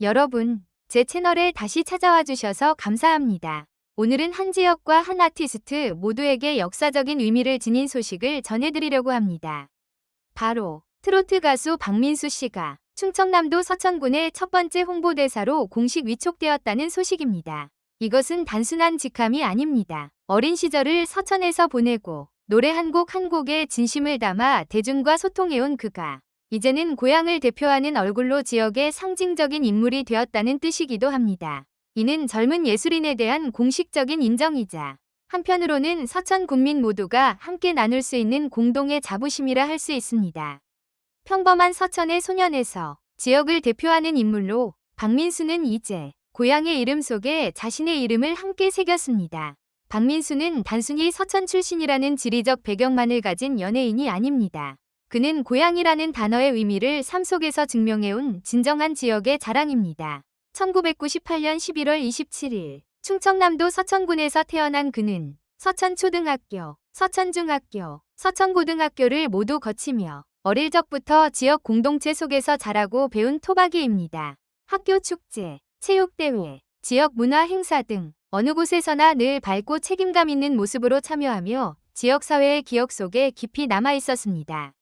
여러분, 제 채널에 다시 찾아와 주셔서 감사합니다. 오늘은 한 지역과 한 아티스트 모두에게 역사적인 의미를 지닌 소식을 전해드리려고 합니다. 바로 트로트 가수 박민수 씨가 충청남도 서천군의 첫 번째 홍보대사로 공식 위촉되었다는 소식입니다. 이것은 단순한 직함이 아닙니다. 어린 시절을 서천에서 보내고 노래 한 곡한 곡에 진심을 담아 대중과 소통해온 그가 이제는 고향을 대표하는 얼굴로 지역의 상징적인 인물이 되었다는 뜻이기도 합니다. 이는 젊은 예술인에 대한 공식적인 인정이자 한편으로는 서천 국민 모두가 함께 나눌 수 있는 공동의 자부심이라 할 수 있습니다. 평범한 서천의 소년에서 지역을 대표하는 인물로 박민수는 이제 고향의 이름 속에 자신의 이름을 함께 새겼습니다. 박민수는 단순히 서천 출신이라는 지리적 배경만을 가진 연예인이 아닙니다. 그는 고향이라는 단어의 의미를 삶 속에서 증명해온 진정한 지역의 자랑입니다. 1998년 11월 27일 충청남도 서천군에서 태어난 그는 서천초등학교, 서천중학교, 서천고등학교를 모두 거치며 어릴 적부터 지역 공동체 속에서 자라고 배운 토박이입니다. 학교 축제, 체육대회, 지역 문화 행사 등 어느 곳에서나 늘 밝고 책임감 있는 모습으로 참여하며 지역사회의 기억 속에 깊이 남아 있었습니다.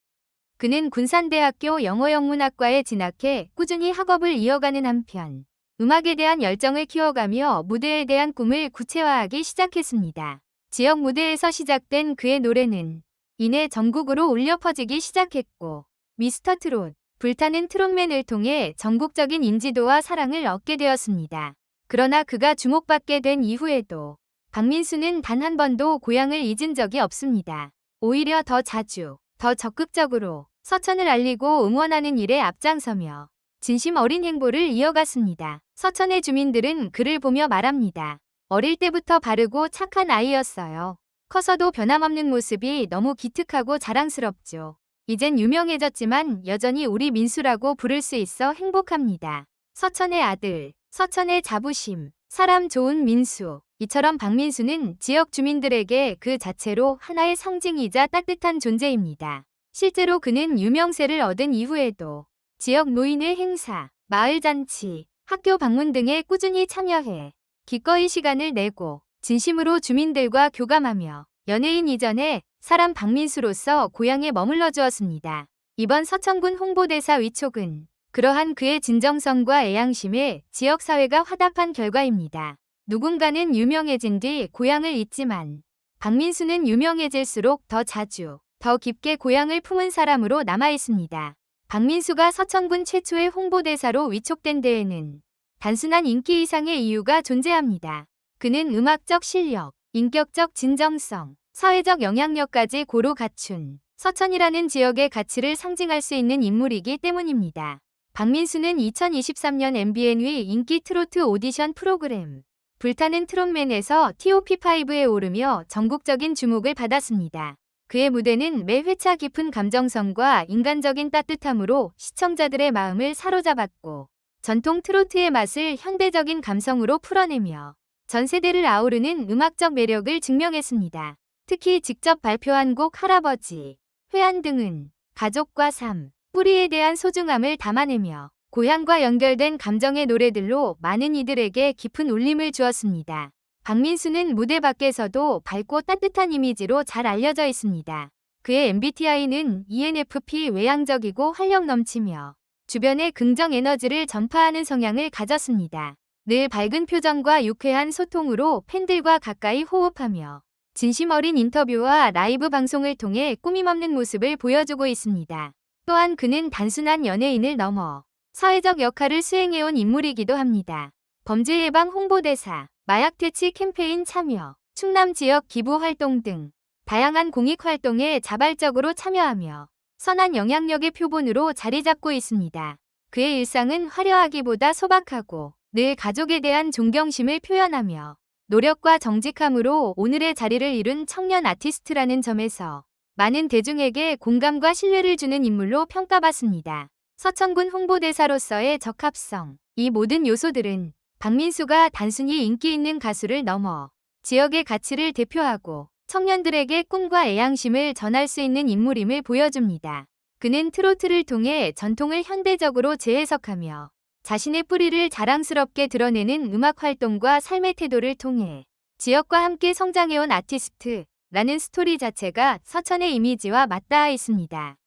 그는 군산대학교 영어영문학과에 진학해 꾸준히 학업을 이어가는 한편 음악에 대한 열정을 키워가며 무대에 대한 꿈을 구체화하기 시작했습니다. 지역 무대에서 시작된 그의 노래는 이내 전국으로 울려 퍼지기 시작했고 미스터 트롯, 불타는 트롯맨을 통해 전국적인 인지도와 사랑을 얻게 되었습니다. 그러나 그가 주목받게 된 이후에도 박민수는 단 한 번도 고향을 잊은 적이 없습니다. 오히려 더 자주, 더 적극적으로 서천을 알리고 응원하는 일에 앞장서며 진심 어린 행보를 이어갔습니다. 서천의 주민들은 그를 보며 말합니다. 어릴 때부터 바르고 착한 아이였어요. 커서도 변함없는 모습이 너무 기특하고 자랑스럽죠. 이젠 유명해졌지만 여전히 우리 민수라고 부를 수 있어 행복합니다. 서천의 아들, 서천의 자부심, 사람 좋은 민수. 이처럼 박민수는 지역 주민들에게 그 자체로 하나의 상징이자 따뜻한 존재입니다. 실제로 그는 유명세를 얻은 이후에도 지역 노인의 행사, 마을 잔치, 학교 방문 등에 꾸준히 참여해 기꺼이 시간을 내고 진심으로 주민들과 교감하며 연예인 이전에 사람 박민수로서 고향에 머물러 주었습니다. 이번 서천군 홍보대사 위촉은 그러한 그의 진정성과 애양심에 지역사회가 화답한 결과입니다. 누군가는 유명해진 뒤 고향을 잊지만 박민수는 유명해질수록 더 자주, 더 깊게 고향을 품은 사람으로 남아 있습니다. 박민수가 서천군 최초의 홍보대사로 위촉된 데에는 단순한 인기 이상의 이유가 존재합니다. 그는 음악적 실력, 인격적 진정성, 사회적 영향력까지 고루 갖춘 서천이라는 지역의 가치를 상징할 수 있는 인물이기 때문입니다. 박민수는 2023년 MBN의 인기 트로트 오디션 프로그램 불타는 트롯맨에서 TOP5에 오르며 전국적인 주목을 받았습니다. 그의 무대는 매 회차 깊은 감정성과 인간적인 따뜻함으로 시청자들의 마음을 사로잡았고 전통 트로트의 맛을 현대적인 감성으로 풀어내며 전 세대를 아우르는 음악적 매력을 증명했습니다. 특히 직접 발표한 곡 할아버지, 회한 등은 가족과 삶, 뿌리에 대한 소중함을 담아내며 고향과 연결된 감정의 노래들로 많은 이들에게 깊은 울림을 주었습니다. 박민수는 무대 밖에서도 밝고 따뜻한 이미지로 잘 알려져 있습니다. 그의 MBTI는 ENFP 외향적이고 활력 넘치며 주변에 긍정 에너지를 전파하는 성향을 가졌습니다. 늘 밝은 표정과 유쾌한 소통으로 팬들과 가까이 호흡하며 진심 어린 인터뷰와 라이브 방송을 통해 꾸밈없는 모습을 보여주고 있습니다. 또한 그는 단순한 연예인을 넘어 사회적 역할을 수행해온 인물이기도 합니다. 범죄 예방 홍보대사, 마약 퇴치 캠페인 참여, 충남 지역 기부 활동 등 다양한 공익 활동에 자발적으로 참여하며 선한 영향력의 표본으로 자리 잡고 있습니다. 그의 일상은 화려하기보다 소박하고 늘 가족에 대한 존경심을 표현하며 노력과 정직함으로 오늘의 자리를 이룬 청년 아티스트라는 점에서 많은 대중에게 공감과 신뢰를 주는 인물로 평가받습니다. 서천군 홍보대사로서의 적합성. 이 모든 요소들은 박민수가 단순히 인기 있는 가수를 넘어 지역의 가치를 대표하고 청년들에게 꿈과 애양심을 전할 수 있는 인물임을 보여줍니다. 그는 트로트를 통해 전통을 현대적으로 재해석하며 자신의 뿌리를 자랑스럽게 드러내는 음악 활동과 삶의 태도를 통해 지역과 함께 성장해온 아티스트 라는 스토리 자체가 서천의 이미지와 맞닿아 있습니다.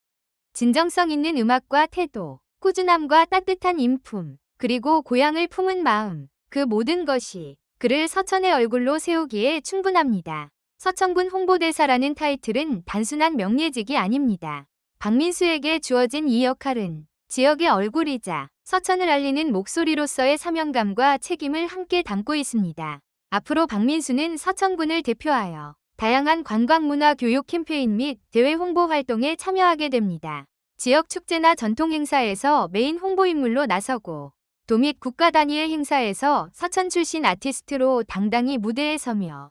진정성 있는 음악과 태도, 꾸준함과 따뜻한 인품, 그리고 고향을 품은 마음, 그 모든 것이 그를 서천의 얼굴로 세우기에 충분합니다. 서천군 홍보대사라는 타이틀은 단순한 명예직이 아닙니다. 박민수에게 주어진 이 역할은 지역의 얼굴이자 서천을 알리는 목소리로서의 사명감과 책임을 함께 담고 있습니다. 앞으로 박민수는 서천군을 대표하여 다양한 관광문화 교육 캠페인 및 대외 홍보 활동에 참여하게 됩니다. 지역 축제나 전통 행사에서 메인 홍보 인물로 나서고 도 및 국가 단위의 행사에서 서천 출신 아티스트로 당당히 무대에 서며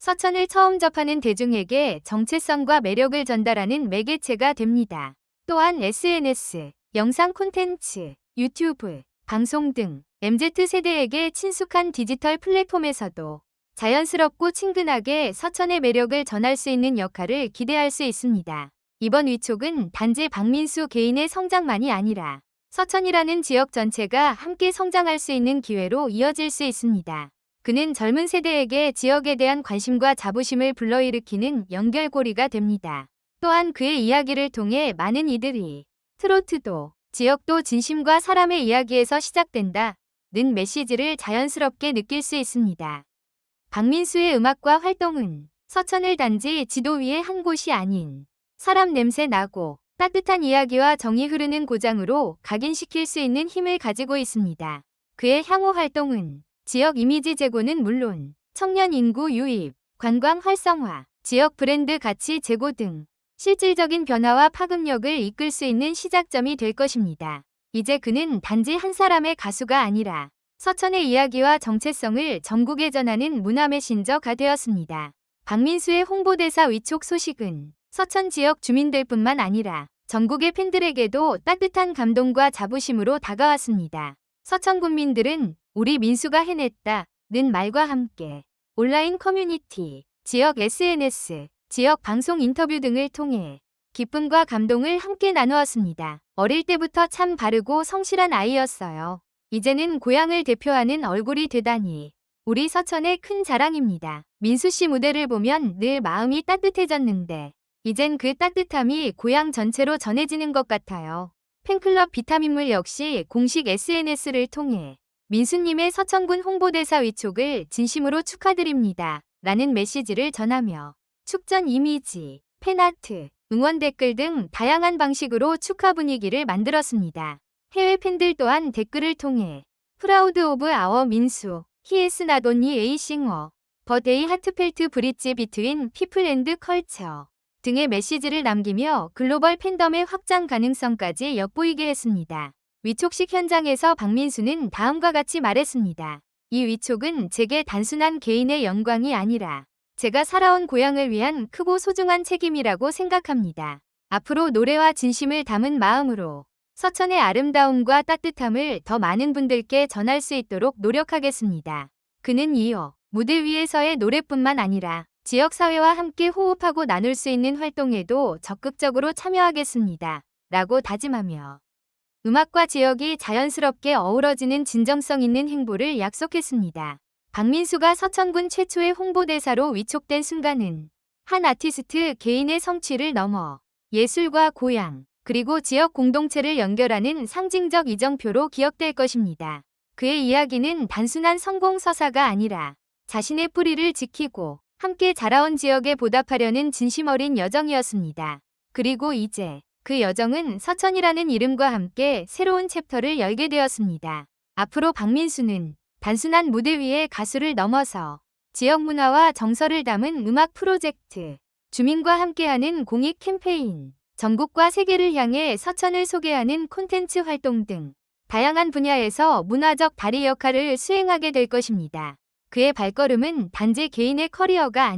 서천을 처음 접하는 대중에게 정체성과 매력을 전달하는 매개체가 됩니다. 또한 SNS, 영상 콘텐츠, 유튜브, 방송 등 MZ세대에게 친숙한 디지털 플랫폼에서도 자연스럽고 친근하게 서천의 매력을 전할 수 있는 역할을 기대할 수 있습니다. 이번 위촉은 단지 박민수 개인의 성장만이 아니라 서천이라는 지역 전체가 함께 성장할 수 있는 기회로 이어질 수 있습니다. 그는 젊은 세대에게 지역에 대한 관심과 자부심을 불러일으키는 연결고리가 됩니다. 또한 그의 이야기를 통해 많은 이들이 트로트도 지역도 진심과 사람의 이야기에서 시작된다. 는 메시지를 자연스럽게 느낄 수 있습니다. 박민수의 음악과 활동은 서천을 단지 지도 위의 한 곳이 아닌 사람 냄새 나고 따뜻한 이야기와 정이 흐르는 고장으로 각인시킬 수 있는 힘을 가지고 있습니다. 그의 향후 활동은 지역 이미지 제고는 물론 청년 인구 유입, 관광 활성화, 지역 브랜드 가치 제고 등 실질적인 변화와 파급력을 이끌 수 있는 시작점이 될 것입니다. 이제 그는 단지 한 사람의 가수가 아니라 서천의 이야기와 정체성을 전국에 전하는 문화 메신저가 되었습니다. 박민수의 홍보대사 위촉 소식은 서천 지역 주민들뿐만 아니라 전국의 팬들에게도 따뜻한 감동과 자부심으로 다가왔습니다. 서천 군민들은 우리 민수가 해냈다 는 말과 함께 온라인 커뮤니티, 지역 SNS, 지역 방송 인터뷰 등을 통해 기쁨과 감동을 함께 나누었습니다. 어릴 때부터 참 바르고 성실한 아이였어요. 이제는 고향을 대표하는 얼굴이 되다니 우리 서천의 큰 자랑입니다. 민수 씨 무대를 보면 늘 마음이 따뜻해졌는데 이젠 그 따뜻함이 고향 전체로 전해지는 것 같아요. 팬클럽 비타민물 역시 공식 SNS를 통해 민수님의 서천군 홍보대사 위촉을 진심으로 축하드립니다. 라는 메시지를 전하며 축전 이미지, 팬아트, 응원 댓글 등 다양한 방식으로 축하 분위기를 만들었습니다. 해외 팬들 또한 댓글을 통해 프라우드 오브 아워 민수, 히에스 나돈니 에이싱어, 버데이 하트펠트 브릿지 비트윈 피플 앤드 컬처 등의 메시지를 남기며 글로벌 팬덤의 확장 가능성까지 엿보이게 했습니다. 위촉식 현장에서 박민수는 다음과 같이 말했습니다. 이 위촉은 제게 단순한 개인의 영광이 아니라 제가 살아온 고향을 위한 크고 소중한 책임이라고 생각합니다. 앞으로 노래와 진심을 담은 마음으로 서천의 아름다움과 따뜻함을 더 많은 분들께 전할 수 있도록 노력하겠습니다. 그는 이어 무대 위에서의 노래뿐만 아니라 지역사회와 함께 호흡하고 나눌 수 있는 활동에도 적극적으로 참여하겠습니다. 라고 다짐하며 음악과 지역이 자연스럽게 어우러지는 진정성 있는 행보를 약속했습니다. 박민수가 서천군 최초의 홍보대사로 위촉된 순간은 한 아티스트 개인의 성취를 넘어 예술과 고향, 그리고 지역 공동체를 연결하는 상징적 이정표로 기억될 것입니다. 그의 이야기는 단순한 성공 서사가 아니라 자신의 뿌리를 지키고 함께 자라온 지역에 보답하려는 진심 어린 여정이었습니다. 그리고 이제 그 여정은 서천이라는 이름과 함께 새로운 챕터를 열게 되었습니다. 앞으로 박민수는 단순한 무대 위의 가수를 넘어서 지역 문화와 정서를 담은 음악 프로젝트, 주민과 함께하는 공익 캠페인, 전국과 세계를 향해 서천을 소개하는 콘텐츠 활동 등 다양한 분야에서 문화적 다리 역할을 수행하게 될 것입니다. 그의 발걸음은 단지 개인의 커리어가 아니